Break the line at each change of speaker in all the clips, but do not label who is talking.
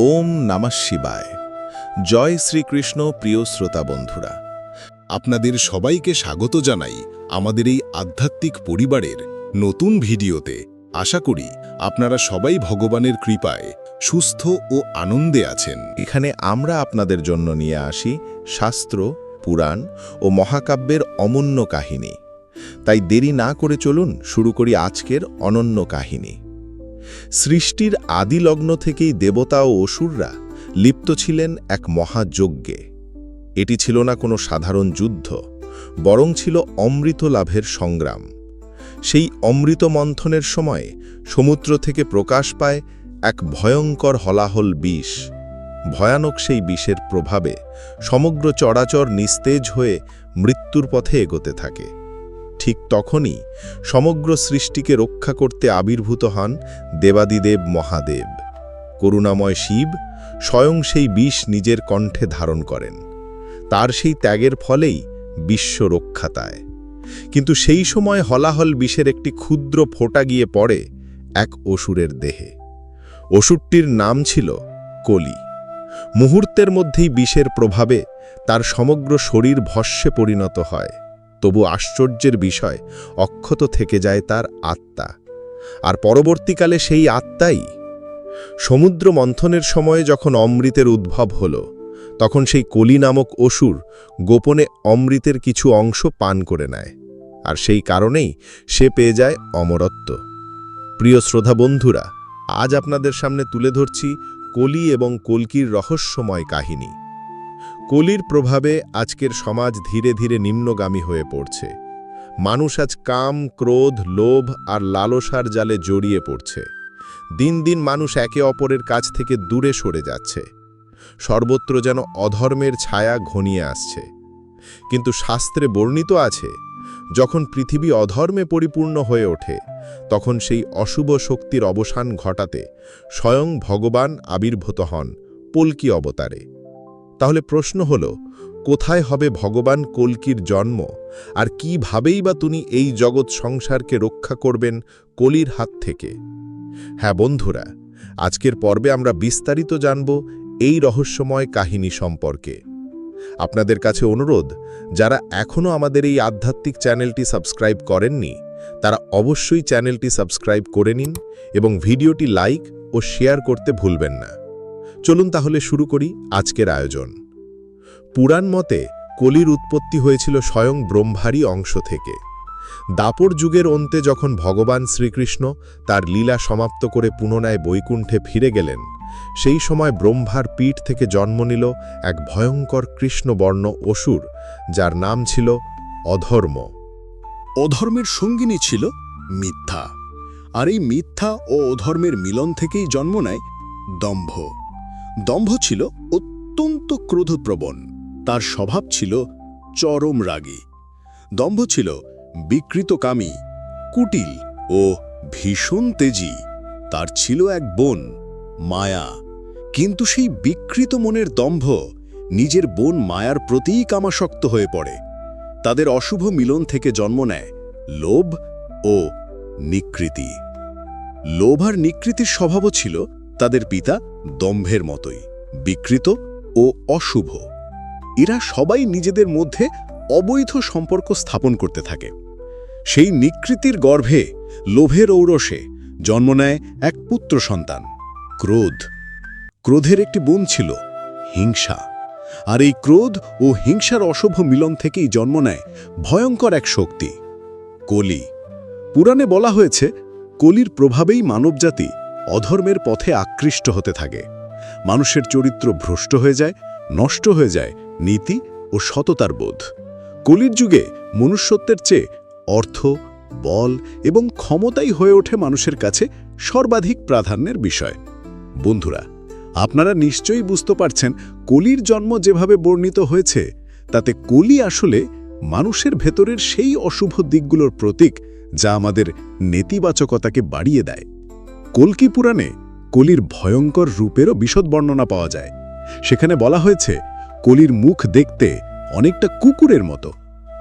ওম নমঃ শিবায়। জয় শ্রীকৃষ্ণ প্রিয় শ্রোতা বন্ধুরা।
আপনাদের সবাইকে স্বাগত জানাই আমাদের এই আধ্যাত্মিক পরিবারের নতুন ভিডিওতে। আশা করি আপনারা সবাই ভগবানের কৃপায় সুস্থ ও আনন্দে আছেন।
এখানে আমরা আপনাদের জন্য নিয়ে আসি শাস্ত্র, পুরাণ ও মহাকাব্যের অমূন্য কাহিনী। তাই দেরি না করে চলুন শুরু করি আজকের অনন্য কাহিনী। সৃষ্টির আদি লগ্ন থেকেই দেবতা ও অসুররা লিপ্ত ছিলেন এক মহাযজ্ঞে। এটি ছিল না কোনো সাধারণ যুদ্ধ, বরং ছিল অমৃত লাভের সংগ্রাম। সেই অমৃত মন্থনের সময়ে সমুদ্র থেকে প্রকাশ পায় এক ভয়ঙ্কর হলাহল বিষ। ভয়ানক সেই বিষের প্রভাবে সমগ্র চরাচর নিস্তেজ হয়ে মৃত্যুর পথে এগোতে থাকে। ঠিক তখনই সমগ্র সৃষ্টিকে রক্ষা করতে আবির্ভূত হন দেবাদিদেব মহাদেব। করুণাময় শিব স্বয়ং সেই বিষ নিজের কণ্ঠে ধারণ করেন। তার সেই ত্যাগের ফলেই বিশ্ব রক্ষাতায় কিন্তু সেই সময় হলাহল বিষের একটি ক্ষুদ্র ফোঁটা গিয়ে পড়ে এক অসুরের দেহে। অসুরটির নাম ছিল কলি। মুহূর্তের মধ্যেই বিষের প্রভাবে তার সমগ্র শরীর ভস্যে পরিণত হয়। তবু আশ্চর্যের বিষয়, অক্ষত থেকে যায় তার আত্মা। আর পরবর্তীকালে সেই আত্মাই সমুদ্র মন্থনের সময়ে যখন অমৃতের উদ্ভব হল, তখন সেই কলি নামক অসুর গোপনে অমৃতের কিছু অংশ পান করে নেয়, আর সেই কারণেই সে পেয়ে যায় অমরত্ব। প্রিয় শ্রোতা বন্ধুরা, আজ আপনাদের সামনে তুলে ধরছি কলি এবং কলকির রহস্যময় কাহিনী। কলির প্রভাবে আজকের সমাজ ধীরে ধীরে নিম্নগামী হয়ে পড়ছে। মানুষ আজ কাম, ক্রোধ, লোভ আর লালসার জালে জড়িয়ে পড়ছে। দিন দিন মানুষ একে অপরের কাছ থেকে দূরে সরে যাচ্ছে। সর্বত্র যেন অধর্মের ছায়া ঘনিয়ে আসছে। কিন্তু শাস্ত্রে বর্ণিত আছে, যখন পৃথিবী অধর্মে পরিপূর্ণ হয়ে ওঠে, তখন সেই অশুভ শক্তির অবসান ঘটাতে স্বয়ং ভগবান আবির্ভূত হন, পলকি অবতারে। তাহলে প্রশ্ন হল, কোথায় হবে ভগবান কলকির জন্ম? আর কিভাবেই বা তিনি এই জগৎ সংসারকে রক্ষা করবেন কলির হাত থেকে? হ্যাঁ বন্ধুরা, আজকের পর্বে আমরা বিস্তারিত জানব এই রহস্যময় কাহিনী সম্পর্কে। আপনাদের কাছে অনুরোধ, যারা এখনও আমাদের এই আধ্যাত্মিক চ্যানেলটি সাবস্ক্রাইব করেননি, তারা অবশ্যই চ্যানেলটি সাবস্ক্রাইব করে নিন এবং ভিডিওটি লাইক ও শেয়ার করতে ভুলবেন না। চলুন তাহলে শুরু করি আজকের আয়োজন। পুরাণ মতে কলির উৎপত্তি হয়েছিল স্বয়ং ব্রহ্মারই অংশ থেকে। দাপর যুগের অন্তে যখন ভগবান শ্রীকৃষ্ণ তার লীলা সমাপ্ত করে পুনরায় বৈকুণ্ঠে ফিরে গেলেন, সেই সময় ব্রহ্মার পীঠ থেকে জন্ম নিল এক ভয়ঙ্কর কৃষ্ণবর্ণ অসুর, যার নাম ছিল অধর্ম।
অধর্মের সঙ্গিনী ছিল মিথ্যা। আর এই মিথ্যা ও অধর্মের মিলন থেকেই জন্ম নেয় দম্ভ। দম্ভ ছিল অত্যন্ত ক্রোধপ্রবণ। তার স্বভাব ছিল চরম রাগী। দম্ভ ছিল বিকৃতকামী কুটিল ও ভীষণ তেজি। তার ছিল এক বোন, মায়া। কিন্তু সেই বিকৃত মনের দম্ভ নিজের বোন মায়ার প্রতিই কামাসক্ত হয়ে পড়ে। তাদের অশুভ মিলন থেকে জন্ম নেয় লোভ ও নিকৃতি। লোভ আর নিকৃতির স্বভাবও ছিল তাদের পিতা দম্ভের মতোই, বিকৃত ও অশুভ। এরা সবাই নিজেদের মধ্যে অবৈধ সম্পর্ক স্থাপন করতে থাকে। সেই নিকৃতির গর্ভে, লোভের ঔরসে জন্ম নেয় এক পুত্র সন্তান, ক্রোধ। ক্রোধের একটি বোন ছিল, হিংসা। আর এই ক্রোধ ও হিংসার অশুভ মিলন থেকেই জন্ম নেয় ভয়ঙ্কর এক শক্তি, কলি। পুরাণে বলা হয়েছে, কলির প্রভাবেই মানবজাতি অধর্মের পথে আকৃষ্ট হতে থাকে। মানুষের চরিত্র ভ্রষ্ট হয়ে যায়, নষ্ট হয়ে যায় নীতি ও সততার বোধ। কলির যুগে মনুষ্যত্বের চেয়ে অর্থ, বল এবং ক্ষমতাই হয়ে ওঠে মানুষের কাছে সর্বাধিক প্রাধান্যের বিষয়। বন্ধুরা, আপনারা নিশ্চয়ই বুঝতে পারছেন কলির জন্ম যেভাবে বর্ণিত হয়েছে, তাতে কলি আসলে মানুষের ভেতরের সেই অশুভ দিকগুলোর প্রতীক যা আমাদের নেতিবাচকতাকে বাড়িয়ে দেয়। কলকি পুরাণে কলির ভয়ঙ্কর রূপেরও বিশদ বর্ণনা পাওয়া যায়। সেখানে বলা হয়েছে, কলির মুখ দেখতে অনেকটা কুকুরের মতো।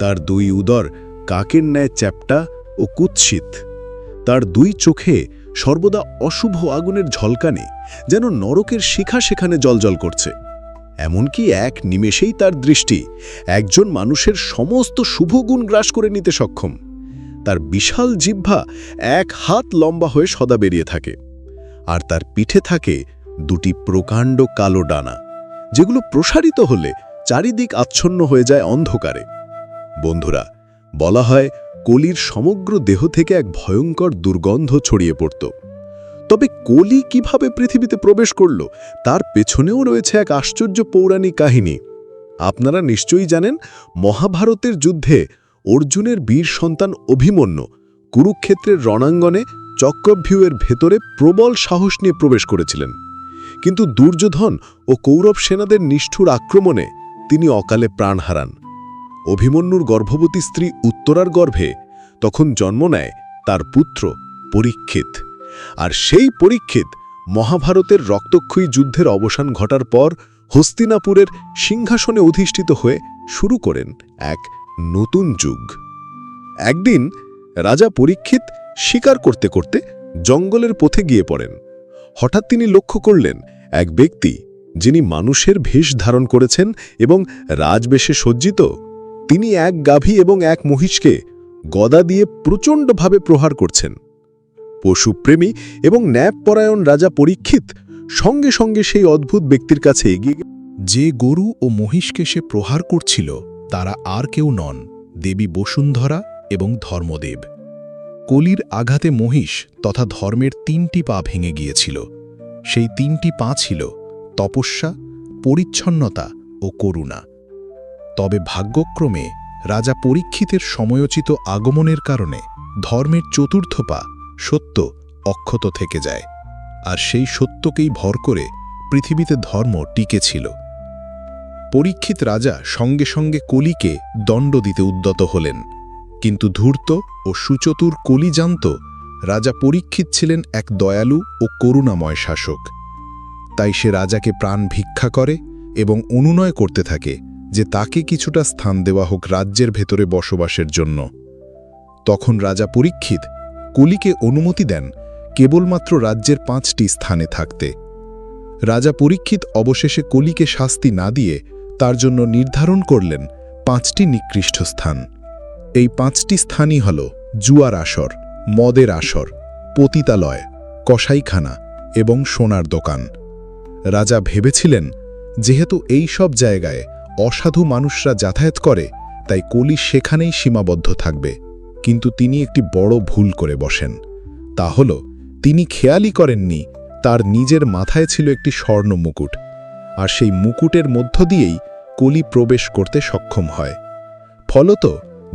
তার দুই উদর কাকের ন্যায় চ্যাপ্টা ও কুৎসিত। তার দুই চোখে সর্বদা অশুভ আগুনের ঝলকানে যেন নরকের শিখা সেখানে জলজল করছে। এমনকি এক নিমেষেই তার দৃষ্টি একজন মানুষের সমস্ত শুভ গুণ গ্রাস করে নিতে সক্ষম। তার বিশাল জিহ্বা এক হাত লম্বা হয়ে সদা বেরিয়ে থাকে। আর তার পিঠে থাকে দুটি প্রকাণ্ড কালো ডানা, যেগুলো প্রসারিত হলে চারিদিক আচ্ছন্ন হয়ে যায় অন্ধকারে। বন্ধুরা, বলা হয় কলির সমগ্র দেহ থেকে এক ভয়ঙ্কর দুর্গন্ধ ছড়িয়ে পড়ত। তবে কলি কীভাবে পৃথিবীতে প্রবেশ করল, তার পেছনেও রয়েছে এক আশ্চর্য পৌরাণিক কাহিনী। আপনারা নিশ্চয়ই জানেন, মহাভারতের যুদ্ধে অর্জুনের বীর সন্তান অভিমন্যু কুরুক্ষেত্রের রণাঙ্গনে চক্রভ্যূহের ভেতরে প্রবল সাহস নিয়ে প্রবেশ করেছিলেন। কিন্তু দুর্যোধন ও কৌরব সেনাদের নিষ্ঠুর আক্রমণে তিনি অকালে প্রাণ হারান। অভিমন্যুর গর্ভবতী স্ত্রী উত্তরার গর্ভে তখন জন্ম নেয় তার পুত্র পরীক্ষিত। আর সেই পরীক্ষিত মহাভারতের রক্তক্ষয়ী যুদ্ধের অবসান ঘটার পর হস্তিনাপুরের সিংহাসনে অধিষ্ঠিত হয়ে শুরু করেন এক নতুন যুগ। একদিন রাজা পরীক্ষিত শিকার করতে করতে জঙ্গলের পথে গিয়ে পড়েন। হঠাৎ তিনি লক্ষ্য করলেন, এক ব্যক্তি যিনি মানুষের ভেষ ধারণ করেছেন এবং রাজবেশে সজ্জিত, তিনি এক গাভী এবং এক মহিষকে গদা দিয়ে প্রচণ্ডভাবে প্রহার করছেন। পশুপ্রেমী এবং ন্যায়পরায়ণ রাজা পরীক্ষিত সঙ্গে সঙ্গে সেই অদ্ভুত ব্যক্তির কাছে এগিয়ে
যে গরু ও মহিষকে সে প্রহার করছিল তারা আর কেউ নন, দেবী বসুন্ধরা এবং ধর্মদেব। কলির আঘাতে মহিষ তথা ধর্মের তিনটি পা ভেঙে গিয়েছিল। সেই তিনটি পা ছিল তপস্যা, পরিচ্ছন্নতা ও করুণা। তবে ভাগ্যক্রমে রাজা পরীক্ষিতের সময়োচিত আগমনের কারণে ধর্মের চতুর্থ পা সত্য অক্ষত থেকে যায়। আর সেই সত্যকেই ভর করে পৃথিবীতে ধর্ম টিকে ছিল। পরীক্ষিত রাজা সঙ্গে সঙ্গে কলিকে দণ্ড দিতে উদ্যত হলেন। কিন্তু ধূর্ত ও সুচতুর কলি জানত রাজা পরীক্ষিত ছিলেন এক দয়ালু ও করুণাময় শাসক। তাই সে রাজাকে প্রাণ ভিক্ষা করে এবং অনুনয় করতে থাকে যে তাকে কিছুটা স্থান দেওয়া হোক রাজ্যের ভেতরে বসবাসের জন্য। তখন রাজা পরীক্ষিত কলিকে অনুমতি দেন কেবলমাত্র রাজ্যের পাঁচটি স্থানে থাকতে। রাজা পরীক্ষিত অবশেষে কলিকে শাস্তি না দিয়ে তার জন্য নির্ধারণ করলেন পাঁচটি নিকৃষ্ট স্থান। এই পাঁচটি স্থানই হল জুয়ার আসর, মদের আসর, পতিতালয়, কসাইখানা এবং সোনার দোকান। রাজা ভেবেছিলেন, যেহেতু এই সব জায়গায় অসাধু মানুষরা যাতায়াত করে, তাই কলি সেখানেই সীমাবদ্ধ থাকবে। কিন্তু তিনি একটি বড় ভুল করে বসেন। তা হল, তিনি খেয়ালই করেননি, তার নিজের মাথায় ছিল একটি স্বর্ণ মুকুট আর সেই মুকুটের মধ্য দিয়েই কলি প্রবেশ করতে সক্ষম হয়। ফলত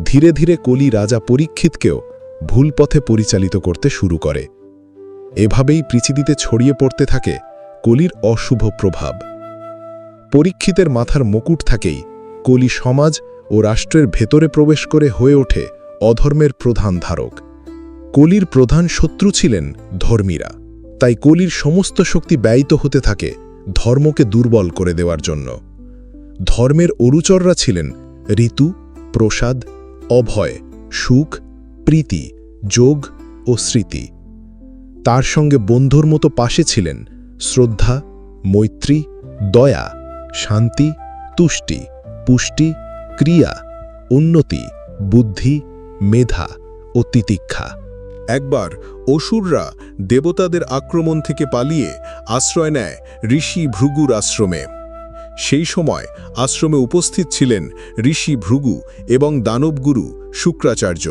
ধীরে ধীরে কলি রাজা পরীক্ষিতকেও ভুল পথে পরিচালিত করতে শুরু করে। এভাবেই পৃথিবীতে ছড়িয়ে পড়তে থাকে কলির অশুভ প্রভাব। পরীক্ষিতের মাথার মুকুট থাকেই কলি সমাজ ও রাষ্ট্রের ভেতরে প্রবেশ করে হয়ে ওঠে অধর্মের প্রধান ধারক। কলির প্রধান শত্রু ছিলেন ধর্মীরা। তাই কলির সমস্ত শক্তি ব্যয়িত হতে থাকে ধর্মকে দুর্বল করে দেওয়ার জন্য। ধর্মের অরুচররা ছিলেন ঋতু, প্রসাদ, অভয়, সুখ, প্রীতি, যোগ ও স্মৃতি। তার সঙ্গে বন্ধুর মতো পাশে ছিলেন শ্রদ্ধা, মৈত্রী, দয়া, শান্তি, তুষ্টি, পুষ্টি, ক্রিয়া, উন্নতি, বুদ্ধি, মেধা ও তিতিক্ষা।
একবার অসুররা দেবতাদের আক্রমণ থেকে পালিয়ে আশ্রয় নেয় ঋষি ভৃগুর আশ্রমে। সেই সময় আশ্রমে উপস্থিত ছিলেন ঋষি ভৃগু এবং দানবগুরু শুক্রাচার্য।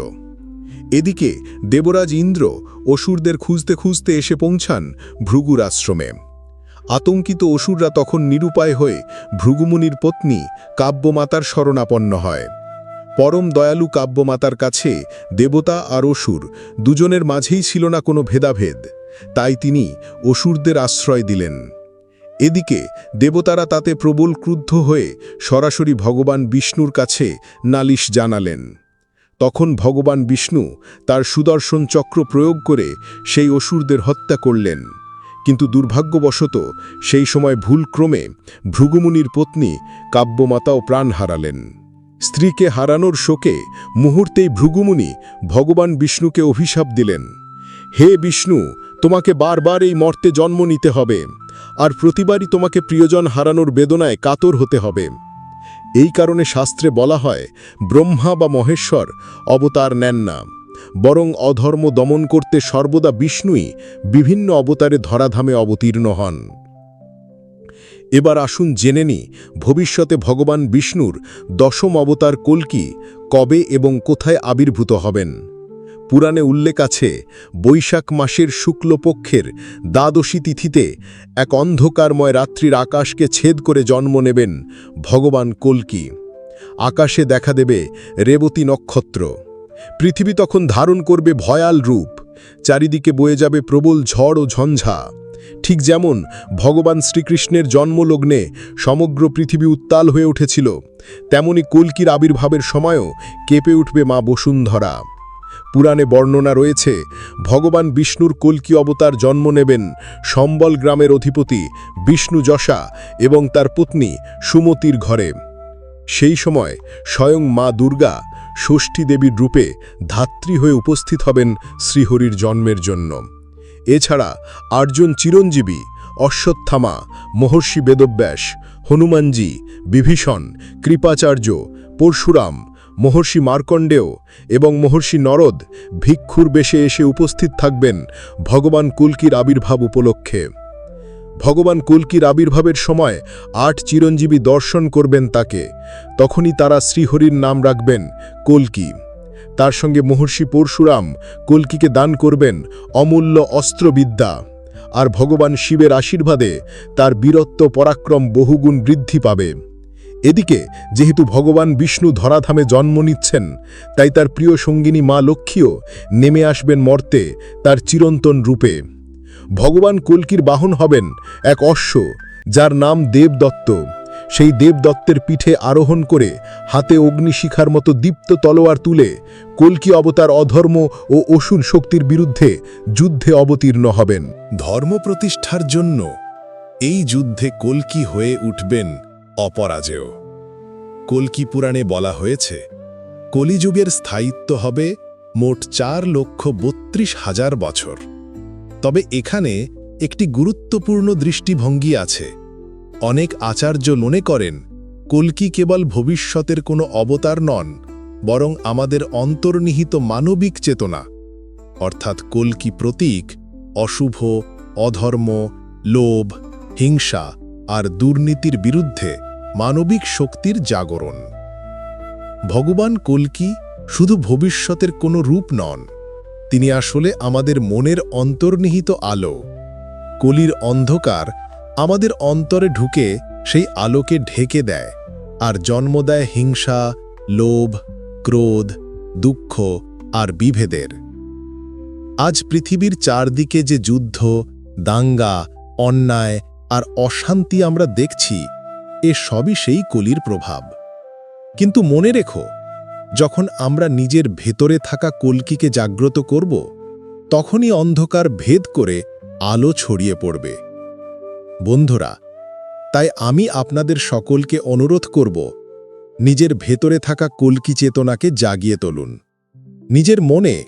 এদিকে দেবরাজ ইন্দ্র অসুরদের খুঁজতে খুঁজতে এসে পৌঁছান ভৃগুর আশ্রমে। আতঙ্কিত অসুররা তখন নিরুপায় হয়ে ভৃগুমুনির পত্নী কাব্যমাতার শরণাপন্ন হয়। পরম দয়ালু কাব্যমাতার কাছে দেবতা আর অসুর দুজনের মাঝেই ছিল না কোনো ভেদাভেদ। তাই তিনি অসুরদের আশ্রয় দিলেন। এদিকে দেবতারা তাতে প্রবল ক্রুদ্ধ হয়ে সরাসরি ভগবান বিষ্ণুর কাছে নালিশ জানালেন। তখন ভগবান বিষ্ণু তার সুদর্শন চক্র প্রয়োগ করে সেই অসুরদের হত্যা করলেন। কিন্তু দুর্ভাগ্যবশত সেই সময় ভুলক্রমে ভৃগুমুনির পত্নী কাব্যমাতাও প্রাণ হারালেন। স্ত্রীকে হারানোর শোকে মুহূর্তেই ভৃগুমুনি ভগবান বিষ্ণুকে অভিশাপ দিলেন। হে বিষ্ণু, তোমাকে বারবার এই মর্তে জন্ম নিতে হবে, আর প্রতিবারই তোমাকে প্রিয়জন হারানোর বেদনায় কাতর হতে হবে। এই কারণে শাস্ত্রে বলা হয়, ব্রহ্মা বা মহেশ্বর অবতার নেন না, বরং অধর্ম দমন করতে সর্বদা বিষ্ণুই বিভিন্ন অবতারে ধরাধামে অবতীর্ণ হন। এবার আসুন জেনে নি ভবিষ্যতে ভগবান বিষ্ণুর দশম অবতার কল্কি কবে এবং কোথায় আবির্ভূত হবেন? পুরাণে উল্লেখ আছে, বৈশাখ মাসের শুক্লপক্ষের দ্বাদশী তিথিতে এক অন্ধকারময় রাত্রির আকাশকে ছেদ করে জন্ম নেবেন ভগবান কল্কি আকাশে দেখা দেবে রেবতী নক্ষত্র। পৃথিবী তখন ধারণ করবে ভয়াল রূপ, চারিদিকে বয়ে যাবে প্রবল ঝড় ও ঝঞ্ঝা। ঠিক যেমন ভগবান শ্রীকৃষ্ণের জন্মলগ্নে সমগ্র পৃথিবী উত্তাল হয়ে উঠেছিল, তেমনি কল্কির আবির্ভাবের সময়ও কেঁপে উঠবে মা বসুন্ধরা। পুরাণে বর্ণনা রয়েছে, ভগবান বিষ্ণুর কল্কি অবতার জন্ম নেবেন সম্বল গ্রামের অধিপতি বিষ্ণু যশা এবং তার পত্নী সুমতির ঘরে। সেই সময় স্বয়ং মা দুর্গা ষষ্ঠী দেবীর রূপে ধাত্রী হয়ে উপস্থিত হবেন শ্রীহরির জন্মের জন্য। এছাড়া আটজন চিরঞ্জীবী, অশ্বত্থামা, মহর্ষি বেদব্যাস, হনুমানজি, বিভীষণ, কৃপাচার্য, পরশুরাম, মহর্ষি মার্কণ্ডেয় এবং মহর্ষি নরদ ভিক্ষুর বেশে এসে উপস্থিত থাকবেন ভগবান কুলকির আবির্ভাব উপলক্ষে। ভগবান কুলকির আবির্ভাবের সময় আট চিরঞ্জীবী দর্শন করবেন তাকে। তখনই তারা শ্রীহরির নাম রাখবেন কল্কি। তার সঙ্গে মহর্ষি পরশুরাম কল্কিকে দান করবেন অমূল্য অস্ত্রবিদ্যা। আর ভগবান শিবের আশীর্বাদে তার বীরত্ব পরাক্রম বহুগুণ বৃদ্ধি পাবে। এদিকে, যেহেতু ভগবান বিষ্ণু ধরাধামে জন্ম নিচ্ছেন, তাই তার প্রিয় সঙ্গিনী মা লক্ষ্মীও নেমে আসবেন মর্তে তার চিরন্তন রূপে। ভগবান কল্কির বাহন হবেন এক অশ্ব, যার নাম দেবদত্ত। সেই দেবদত্তের পিঠে আরোহণ করে হাতে অগ্নিশিখার মতো দীপ্ত তলোয়ার তুলে কল্কি অবতার অধর্ম ও অসুর শক্তির বিরুদ্ধে যুদ্ধে অবতীর্ণ হবেন।
ধর্ম প্রতিষ্ঠার জন্য এই যুদ্ধে কল্কি হয়ে উঠবেন অপরাজেয়। কল্কি পুরাণে বলা হয়েছে, কলিযুগের স্থায়িত্ব হবে মোট চার লক্ষ বত্রিশ হাজার বছর। তবে এখানে একটি গুরুত্বপূর্ণ দৃষ্টিভঙ্গি আছে। অনেক আচার্য মনে করেন, কল্কি কেবল ভবিষ্যতের কোনো অবতার নন, বরং আমাদের অন্তর্নিহিত মানবিক চেতনা। অর্থাৎ কল্কি প্রতীক, অশুভ, অধর্ম, লোভ, হিংসা আর দুর্নীতির বিরুদ্ধে মানবিক শক্তির জাগরণ। ভগবান কল্কি শুধু ভবিষ্যতের কোনো রূপ নন, তিনি আসলে আমাদের মনের অন্তর্নিহিত আলো। কলির অন্ধকার আমাদের অন্তরে ঢুকে সেই আলোকে ঢেকে দেয় আর জন্ম দেয় হিংসা, লোভ, ক্রোধ, দুঃখ আর বিভেদের। আজ পৃথিবীর চারদিকে যে যুদ্ধ, দাঙ্গা, অন্যায় আর অশান্তি আমরা দেখছি, এ সবই সেই কলির প্রভাব। কিন্তু মনে রেখো, যখন আমরা নিজের ভেতরে থাকা কলকিকে জাগ্রত করব, তখনই অন্ধকার ভেদ করে আলো ছড়িয়ে পড়বে। বন্ধুরা, তাই আমি আপনাদের সকলকে অনুরোধ করব, নিজের ভেতরে থাকা কলকি চেতনাকে জাগিয়ে তুলুন। নিজের মনে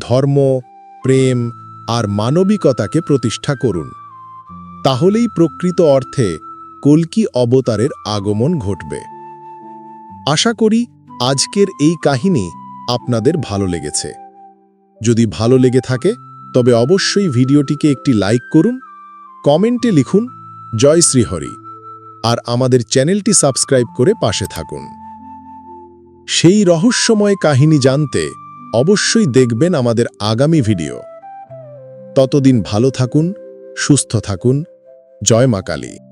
ধর্ম, প্রেম আর মানবিকতাকে প্রতিষ্ঠা করুন। তাহলেই প্রকৃত অর্থে কল্কি অবতারের আগমন ঘটবে। আশা করি আজকের এই কাহিনী আপনাদের ভালো লেগেছে। যদি ভালো লেগে থাকে, তবে অবশ্যই ভিডিওটিকে একটি লাইক করুন, কমেন্টে লিখুন জয় শ্রীহরি। আর আমাদের চ্যানেলটি সাবস্ক্রাইব করে পাশে থাকুন। সেই রহস্যময় কাহিনী জানতে অবশ্যই দেখবেন আমাদের আগামী ভিডিও। ততদিন ভালো থাকুন, সুস্থ থাকুন। জয় মা কালী।